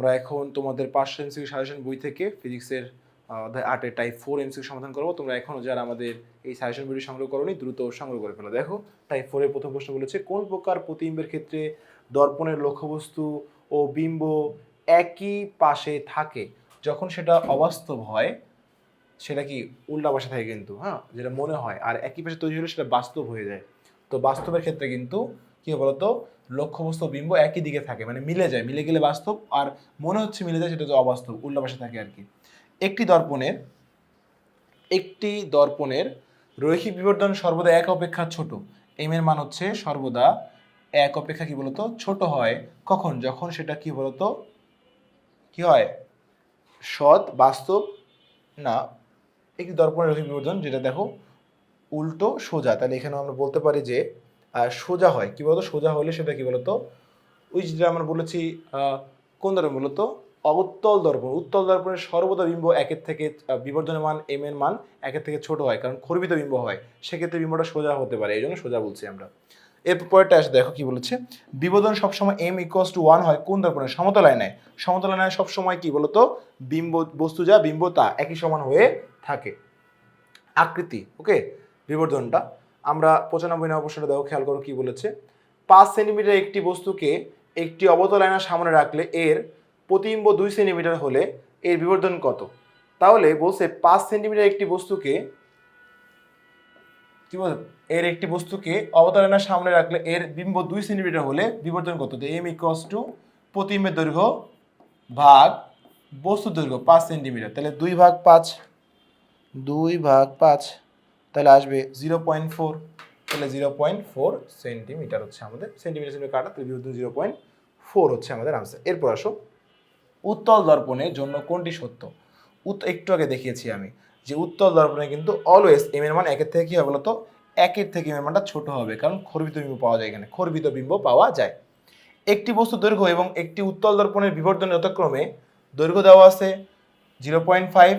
আমরা এখন তোমাদের পাঁচশো এমসিকিউ সাজেশন বই থেকে ফিজিক্সের অধ্যায় আটের টাইপ ফোর এমসিকিউ সমাধান করব। তোমরা এখনও যারা আমাদের এই সাজেশন বইটি সংগ্রহ করোনি, দ্রুত সংগ্রহ করে ফেলো। দেখো টাইপ ফোরের প্রথম প্রশ্ন বলেছে কোন প্রকার প্রতিবিম্বের ক্ষেত্রে দর্পণের লক্ষ্যবস্তু ও বিম্ব একই পাশে থাকে? যখন সেটা অবাস্তব হয়, সেটা কি উল্টা পাশে থাকে কিন্তু হ্যাঁ? যেটা মনে হয়, আর একই পাশে তৈরি হলে সেটা বাস্তব হয়ে যায়। তো বাস্তবের ক্ষেত্রে কিন্তু কি বলতো? লক্ষ্যবস্তু বিম্ব একই দিকে থাকে মানে মিলে যায়, মিলে গেলে বাস্তব আর মনে হচ্ছে মিলে যায় সেটা তো অবাস্তব, উল্টা পাশে থাকে আর কি একটি দর্পণের একটি দর্পণের রৈখিক বিবর্তন সর্বদা এক অপেক্ষা ছোট। এম এর মান হচ্ছে সর্বদা এক অপেক্ষা কি বলতো? ছোট হয় কখন? যখন সেটা কি বলতো? কি হয়? সৎ, বাস্তব, না, একটি দর্পণের রৈখিক বিবর্ধন যেটা দেখো উল্টো সোজা। তাহলে এখানে আমরা বলতে পারি যে সোজা হয়। কি বলতো? সোজা হলে সেটা কি বলতো? ওই যেটা আমরা বলেছি কোন দর্পণ বলতো? অউত্তল দর্পণ। উত্তল দর্পণের সর্বদা বিম্ব একের থেকে বিবর্ধনের মান এম এর মান একের থেকে ছোট হয়। কারণ খর্বিত বিম্ব হয়। সেক্ষেত্রে বিম্বটা সোজা হতে পারে। এই জন্য সোজা বলছি আমরা। এরপর পরেরটা আসে, দেখো কি বলেছে। বিবোধন সবসময় এম ইকুয়ালস টু ওয়ান হয়। কোন দর্পণে সমতলায় নেয়। সমতলায় সবসময় কি বলতো? বিম্ব, বস্তু যা, বিম্ব তা একই সমান হয়ে থাকে। আকৃতি ওকে বিবর্ধনটা। আমরা পঁচানব্বই নম্বর প্রশ্নটা দেখো, খেয়াল করো কি বলেছে। পাঁচ সেন্টিমিটার একটি বস্তুকে একটি অবতল আয়নার সামনে রাখলে এর প্রতিবিম্ব দুই সেন্টিমিটার হলে এর বিবর্ধন কত? তাহলে বলছে পাঁচ সেন্টিমিটার একটি বস্তুকে কি বল? এর একটি বস্তুকে অবতল আয়নার সামনে রাখলে এর বিম্ব দুই সেন্টিমিটার হলে বিবর্ধন কত? এম ইকস টু প্রতিবিম্বের দৈর্ঘ্য ভাগ বস্তুর দৈর্ঘ্য পাঁচ সেন্টিমিটার। তাহলে দুই ভাগ পাঁচ, দুই ভাগ পাঁচ তাহলে আসবে জিরো পয়েন্ট ফোর তাহলে জিরো পয়েন্ট ফোর সেন্টিমিটার হচ্ছে আমাদের। সেন্টিমিটার সেন্টিমিটার কাটা, তাহলে বিবর্ধন জিরো পয়েন্ট ফোর হচ্ছে আমাদের আনসার এরপর আসো, উত্তল দর্পণের জন্য কোনটি সত্য? একটু আগে দেখিয়েছি আমি যে উত্তল দর্পণে কিন্তু অলওয়েজ এম এর মান একের থেকে কী হবে বলতো একের থেকে এম এর মানটা ছোট হবে, কারণ খর্বিত বিম্ব পাওয়া যায় এখানে, খর্বিত বিম্ব পাওয়া যায়। একটি বস্তু দৈর্ঘ্য এবং একটি উত্তল দর্পণের বিবর্ধন যথাক্রমে দৈর্ঘ্য দেওয়া আছে জিরো পয়েন্ট ফাইভ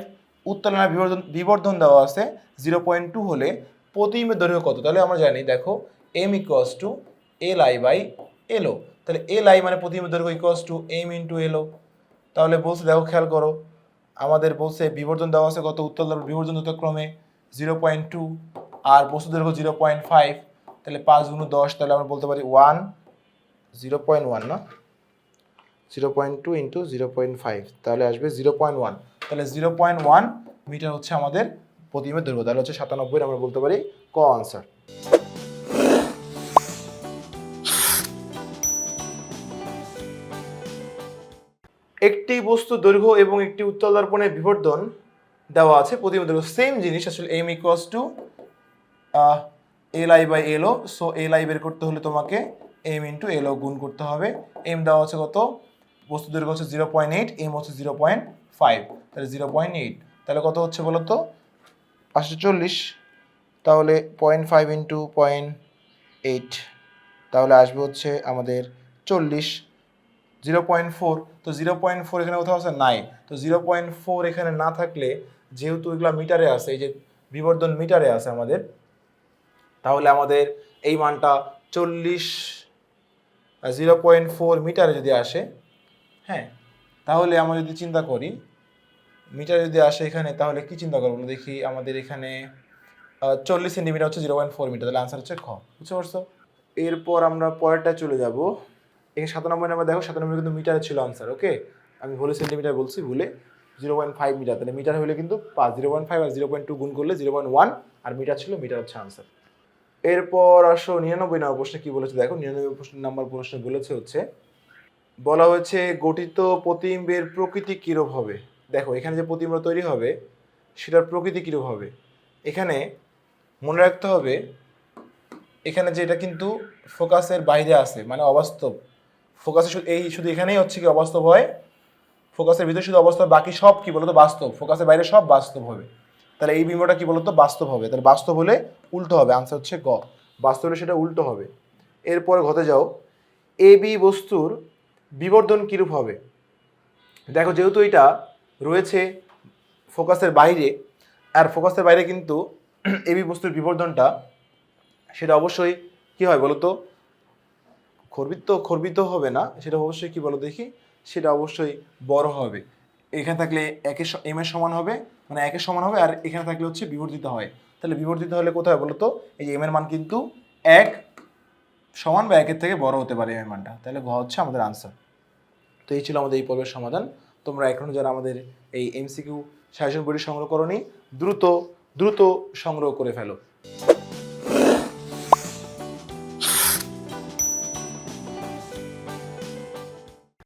উত্তোলনের বিবর্ধন বিবর্ধন দেওয়া আছে জিরো পয়েন্ট টু হলে প্রতিবিম্বের দৈর্ঘ্য কত? তাহলে আমরা জানি, দেখো M equals to L I by L O তাহলে এল আই মানে প্রতিবিম্বের দৈর্ঘ্য equals to M into L O তাহলে বলছে, দেখো, খেয়াল করো, আমাদের বলছে বিবর্ধন দেওয়া আছে কত? উত্তল দৈর্ঘ্য বিবর্ধন যথাক্রমে জিরো পয়েন্ট টু আর বস্তু দৈর্ঘ্য জিরো পয়েন্ট ফাইভ তাহলে পাঁচ গুণ দশ, তাহলে আমরা বলতে পারি ওয়ান জিরো পয়েন্ট ওয়ান না? Zero point two into zero point five তাহলে আসবে জিরো পয়েন্ট ওয়ান তাহলে জিরো পয়েন্ট ওয়ান মিটার হচ্ছে আমাদের প্রতিমের দৈর্ঘ্য। তাহলে হচ্ছে সাতানব্বই আমরা বলতে পারি ক আনসার একটি বস্তু দৈর্ঘ্য এবং একটি উত্তল দর্পণের বিবর্ধন দেওয়া আছে প্রতিবিম্ব দৈর্ঘ্য সেম জিনিস, আসলে M equals to L I by L O so L I বের করতে হলে তোমাকে এম ইন্টু এলও গুণ করতে হবে। এম দেওয়া আছে কত? বস্তু দৈর্ঘ্য হচ্ছে জিরো পয়েন্ট এইট এম হচ্ছে জিরো পয়েন্ট ফাইভ তাহলে জিরো পয়েন্ট এইট তাহলে কত হচ্ছে বলো তো পাঁচশো চল্লিশ, তাহলে point five into point eight তাহলে আসবে হচ্ছে আমাদের চল্লিশ জিরো পয়েন্ট ফোর তো জিরো পয়েন্ট ফোর এখানে কোথাও আছে? নাই তো জিরো পয়েন্ট ফোর এখানে না থাকলে যেহেতু এগুলো মিটারে আছে, এই যে বিবর্ধন মিটারে আছে আমাদের, তাহলে আমাদের এই মানটা চল্লিশ জিরো পয়েন্ট ফোর মিটারে যদি আসে হ্যাঁ তাহলে আমরা যদি চিন্তা করি মিটারে যদি আসে এখানে, তাহলে কি চিন্তা করব? দেখি আমাদের এখানে চল্লিশ সেন্টিমিটার হচ্ছে জিরো পয়েন্ট ফোর মিটার, তাহলে আনসার হচ্ছে খ। বুঝতে পারছ? এরপর আমরা পরেরটা চলে যাব। এখানে সাতানব্বই নাম্বার দেখো, সাতানব্বই কিন্তু মিটারে ছিল আনসার ওকে আমি ভুলে সেন্টিমিটার বলছি, ভুলে। জিরো পয়েন্ট ফাইভ মিটার, তাহলে মিটার হলে কিন্তু পাঁচ জিরো পয়েন্ট ফাইভ আর জিরো পয়েন্ট টু গুণ করলে জিরো পয়েন্ট ওয়ান আর মিটার ছিল, মিটার হচ্ছে আনসার এরপর আসো নিরানব্বই নম্বর প্রশ্নে কি বলেছে? দেখো, নিরানব্বই প্রশ্ন, নাম্বার প্রশ্নে বলেছে হচ্ছে, বলা হয়েছে গঠিত প্রতিম্বের প্রকৃতি কীরূপ হবে? দেখো, এখানে যে প্রতিমা তৈরি হবে, সেটার প্রকৃতি কীরূপ হবে? এখানে মনে রাখতে হবে, এখানে যে এটা কিন্তু ফোকাসের বাইরে আছে মানে অবাস্তব। ফোকাসে শুধু এই, শুধু এখানেই হচ্ছে কি অবাস্তব হয়? ফোকাসের ভিতরে শুধু অবাস্তব, বাকি সব কি বলতো? বাস্তব। ফোকাসের বাইরে সব বাস্তব হবে। তাহলে এই বিম্বটা কি বলতো? বাস্তব হবে। তাহলে বাস্তব হলে উল্টো হবে। আনসার হচ্ছে গ। বাস্তব হলে সেটা উল্টো হবে। এরপর ঘটে যাও, এ বি বস্তুর বিবর্ধন কীরূপ হবে? দেখো, যেহেতু এটা রয়েছে ফোকাসের বাইরে, আর ফোকাসের বাইরে কিন্তু এবি বস্তুর বিবর্ধনটা, সেটা অবশ্যই কি হয় বলো তো খর্বিত খর্বিত হবে না, সেটা অবশ্যই কি বলো দেখি? সেটা অবশ্যই বড় হবে। এখানে থাকলে একে এম এর সমান হবে মানে একের সমান হবে, আর এখানে থাকলে হচ্ছে বিবর্ধিত হয়। তাহলে বিবর্ধিত হলে কোথায় বলো তো এই এম এর মান কিন্তু এক সমান বা একের থেকে বড় হতে পারে এম এর মানটা। তাহলে ঘ হচ্ছে আমাদের আনসার তো এই ছিল আমাদের এই পর্বের সমাধান। তোমরা এখনও যারা আমাদের এই এমসিকিউ সাজেশন বইটি সংগ্রহ করনি, দ্রুত দ্রুত সংগ্রহ করে ফেলো।